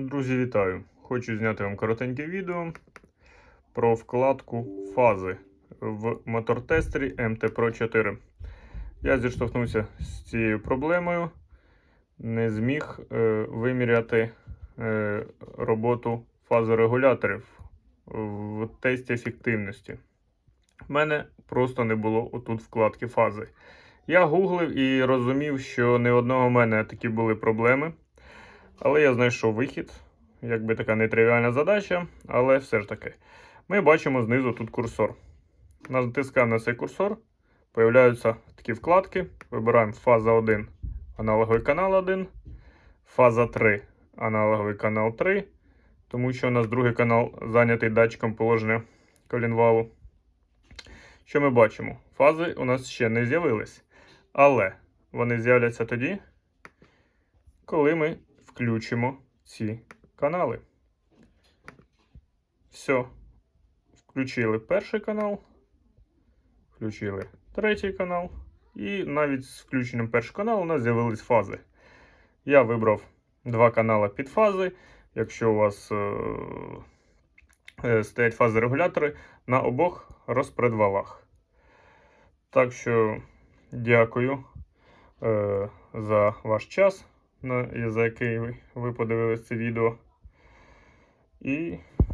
Друзі, вітаю! Хочу зняти вам коротеньке відео про вкладку фази в мотортестері MT Pro 4. Я зіштовхнувся з цією проблемою, не зміг е, виміряти е, роботу фазорегуляторів в тесті ефективності. У мене просто не було отут вкладки фази. Я гуглив і розумів, що не одного в мене такі були проблеми. Але я знайшов вихід, якби така нетривіальна задача, але все ж таки. Ми бачимо знизу тут курсор. Натискаємо на цей курсор, появляються такі вкладки. Вибираємо фаза 1, аналоговий канал 1, фаза 3, аналоговий канал 3, тому що у нас другий канал зайнятий датчиком положення колінвалу. Що ми бачимо? Фази у нас ще не з'явились, але вони з'являться тоді, коли ми включимо ці канали. Все. Включили перший канал, включили третій канал, і навіть з включенням першого каналу у нас з'явились фази. Я вибрав два канали під фази. Якщо у вас е- е, стоять фази регулятори на обох розпредвалах. Так що дякую е- за ваш час за який ви, ви подивились це відео. І